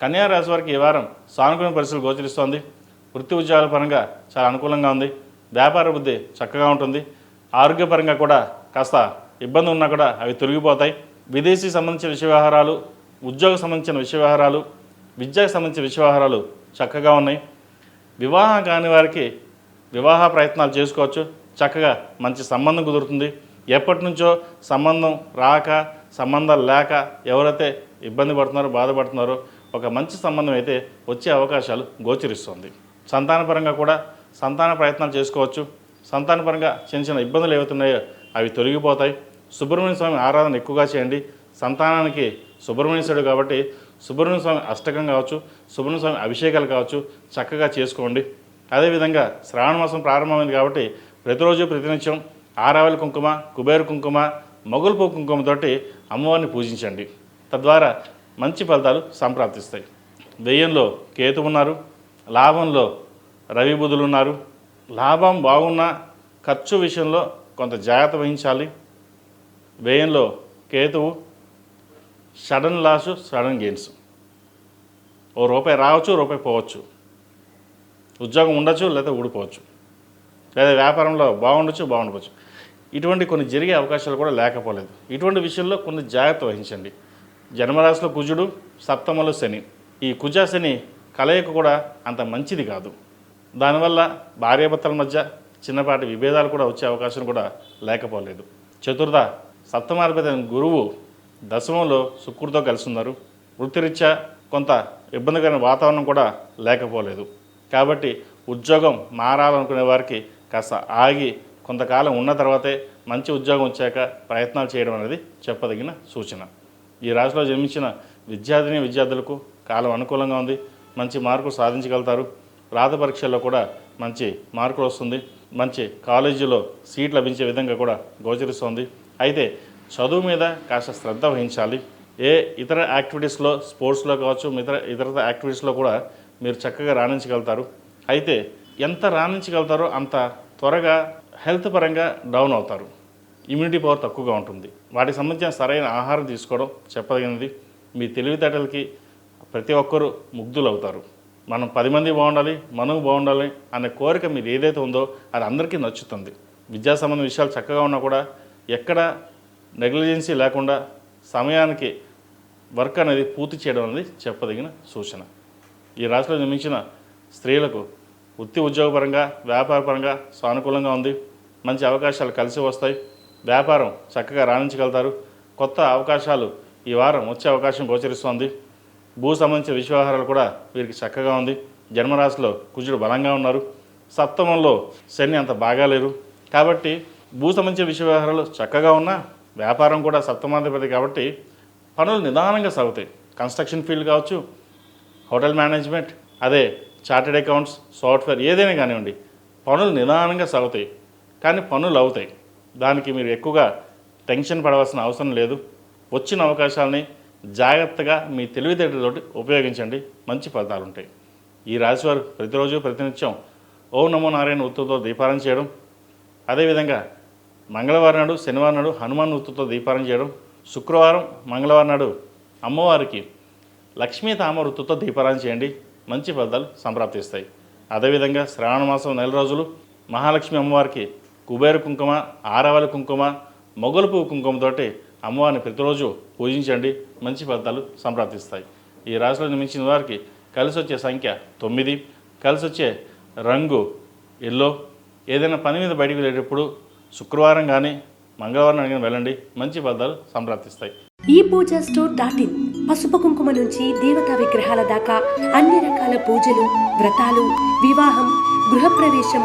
కన్యారాశి వారికి ఈ వారం సానుకూల పరిస్థితులు గోచరిస్తోంది. వృత్తి ఉద్యోగాల పరంగా చాలా అనుకూలంగా ఉంది. వ్యాపార బుద్ధి చక్కగా ఉంటుంది. ఆరోగ్యపరంగా కూడా కాస్త ఇబ్బంది ఉన్నా కూడా అవి తొలగిపోతాయి. విదేశీ సంబంధించిన విషయ వ్యవహారాలు ఉద్యోగ సంబంధించిన విషయ వ్యవహారాలు విద్యకు సంబంధించిన విషయ వ్యవహారాలు చక్కగా ఉన్నాయి. వివాహం కాని వారికి వివాహ ప్రయత్నాలు చేసుకోవచ్చు. చక్కగా మంచి సంబంధం కుదురుతుంది. ఎప్పటి నుంచో సంబంధం రాక సంబంధాలు లేక ఎవరైతే ఇబ్బంది పడుతున్నారో బాధపడుతున్నారో ఒక మంచి సంబంధం అయితే వచ్చే అవకాశాలు గోచరిస్తుంది. సంతానపరంగా కూడా సంతాన ప్రయత్నాలు చేసుకోవచ్చు. సంతానపరంగా చిన్న చిన్న ఇబ్బందులు ఏవైతున్నాయో అవి తొలగిపోతాయి. సుబ్రహ్మణ్య స్వామి ఆరాధన ఎక్కువగా చేయండి. సంతానానికి సుబ్రహ్మణ్యేశ్వరుడు కాబట్టి సుబ్రహ్మణ్య స్వామి అష్టకం కావచ్చు సుబ్రహ్మణ్య స్వామి అభిషేకాలు కావచ్చు చక్కగా చేసుకోండి. అదేవిధంగా శ్రావణ మాసం ప్రారంభమైంది కాబట్టి ప్రతిరోజు ప్రతినిత్యం ఆరావళి కుంకుమ కుబేరు కుంకుమ మొగుల్పు కుంకుమతోటి అమ్మవారిని పూజించండి. తద్వారా మంచి ఫలితాలు సంప్రాప్తిస్తాయి. వ్యయంలో కేతు ఉన్నారు లాభంలో రవి బుధులు ఉన్నారు. లాభం బాగున్నా ఖర్చు విషయంలో కొంత జాగ్రత్త వహించాలి. వ్యయంలో కేతువు సడన్ లాస్ సడన్ గెయిన్స్. ఓ రూపాయి రావచ్చు రూపాయి పోవచ్చు. ఉద్యోగం ఉండొచ్చు లేదా ఊడిపోవచ్చు. లేదా వ్యాపారంలో బాగుండొచ్చు బాగుండవచ్చు ఇటువంటి కొన్ని జరిగే అవకాశాలు కూడా లేకపోలేదు. ఇటువంటి విషయంలో కొన్ని జాగ్రత్త వహించండి. జన్మరాశిలో కుజుడు సప్తమలో శని. ఈ కుజ శని కలయిక కూడా అంత మంచిది కాదు. దానివల్ల భార్యాభర్తల మధ్య చిన్నపాటి విభేదాలు కూడా వచ్చే అవకాశం కూడా లేకపోలేదు. చతుర్థ సప్తమాధిపతి గురువు దశమంలో శుక్రుడితో కలిసి ఉన్నారు వృత్తిరీత్యా కొంత ఇబ్బందికరమైన వాతావరణం కూడా లేకపోలేదు. కాబట్టి ఉద్యోగం మారాలనుకునే వారికి కాస్త ఆగి కొంతకాలం ఉన్న తర్వాతే మంచి ఉద్యోగం వచ్చాక ప్రయత్నాలు చేయడం అనేది చెప్పదగిన సూచన. ఈ రాశిలో జన్మించిన విద్యార్థిని విద్యార్థులకు కాలం అనుకూలంగా ఉంది. మంచి మార్కులు సాధించగలుగుతారు. రాత పరీక్షల్లో కూడా మంచి మార్కులు వస్తుంది. మంచి కాలేజీలో సీట్ లభించే విధంగా కూడా గోచరిస్తోంది. అయితే చదువు మీద కాస్త శ్రద్ధ వహించాలి. ఏ ఇతర యాక్టివిటీస్లో స్పోర్ట్స్లో కావచ్చు ఇతర ఇతర యాక్టివిటీస్లో కూడా మీరు చక్కగా రాణించగలుగుతారు. అయితే ఎంత రాణించగలుగుతారో అంత త్వరగా హెల్త్ పరంగా డౌన్ అవుతారు. ఇమ్యూనిటీ పవర్ తక్కువగా ఉంటుంది. వాటికి సంబంధించిన సరైన ఆహారం తీసుకోవడం చెప్పదగినది. మీ తెలివితేటలకి ప్రతి ఒక్కరూ ముగ్ధులు అవుతారు మనం పది మంది బాగుండాలి మనం బాగుండాలి అనే కోరిక మీరు ఏదైతే ఉందో అది అందరికీ నచ్చుతుంది. విద్యా సంబంధ విషయాలు చక్కగా ఉన్నా కూడా ఎక్కడ నెగ్లిజెన్సీ లేకుండా సమయానికి వర్క్ అనేది పూర్తి చేయడం అనేది చెప్పదగిన సూచన. ఈ రాశిలో నిర్మించిన స్త్రీలకు వృత్తి ఉద్యోగపరంగా వ్యాపారపరంగా సానుకూలంగా ఉంది. మంచి అవకాశాలు కలిసి వస్తాయి. వ్యాపారం చక్కగా రాణించగలుగుతారు. కొత్త అవకాశాలు ఈ వారం వచ్చే అవకాశం గోచరిస్తోంది. భూ సంబంధించిన విశ్వహారాలు కూడా వీరికి చక్కగా ఉంది. జన్మరాశిలో కుజుడు బలంగా ఉన్నారు. సప్తమంలో శని అంత బాగాలేరు కాబట్టి భూ సంబంధించిన విషయ చక్కగా ఉన్నా వ్యాపారం కూడా సప్తమాధిపతి కాబట్టి పనులు నిదానంగా సాగుతాయి. కన్స్ట్రక్షన్ ఫీల్డ్ కావచ్చు హోటల్ మేనేజ్మెంట్ అదే చార్టెడ్ అకౌంట్స్ సాఫ్ట్వేర్ ఏదైనా కానివ్వండి పనులు నిదానంగా సాగుతాయి. కానీ పనులు అవుతాయి. దానికి మీరు ఎక్కువగా టెన్షన్ పడవలసిన అవసరం లేదు. వచ్చిన అవకాశాలని జాగ్రత్తగా మీ తెలివితేటలతోటి ఉపయోగించండి. మంచి ఫలితాలు ఉంటాయి. ఈ రాశివారు ప్రతిరోజు ప్రతినిత్యం ఓం నమో నారాయణ ఉత్తుతో దీపారం చేయడం. అదేవిధంగా మంగళవారం నాడు శనివారం నాడు హనుమాన్ ఉత్తుతో దీపారం చేయడం. శుక్రవారం మంగళవారం నాడు అమ్మవారికి లక్ష్మీ తామర వృత్తుతో దీపారాయణ చేయండి. మంచి ఫలితాలు సంప్రాప్తిస్తాయి. అదేవిధంగా శ్రావణ మాసం నెల రోజులు మహాలక్ష్మి అమ్మవారికి కుబేర కుంకుమ ఆరవల కుంకుమ మొగలు పువ్వు కుంకుమతోటి అమ్మవారిని ప్రతిరోజు పూజించండి. మంచి ఫలితాలు సంప్రాప్తిస్తాయి. ఈ రాశిలో నిర్మించిన వారికి కలిసి వచ్చే సంఖ్య తొమ్మిది. కలిసి వచ్చే రంగు ఎల్లో. ఏదైనా పని మీద బయటికి వెళ్ళేటప్పుడు శుక్రవారం కానీ మంగళవారం కానీ వెళ్ళండి. మంచి ఫలితాలు సంప్రాప్తిస్తాయి. ఈ పూజ స్టోర్ డాట్ ఇన్. పసుపు కుంకుమ నుంచి దేవతా విగ్రహాల దాకా అన్ని రకాల పూజలు వ్రతాలు వివాహం గృహప్రవేశం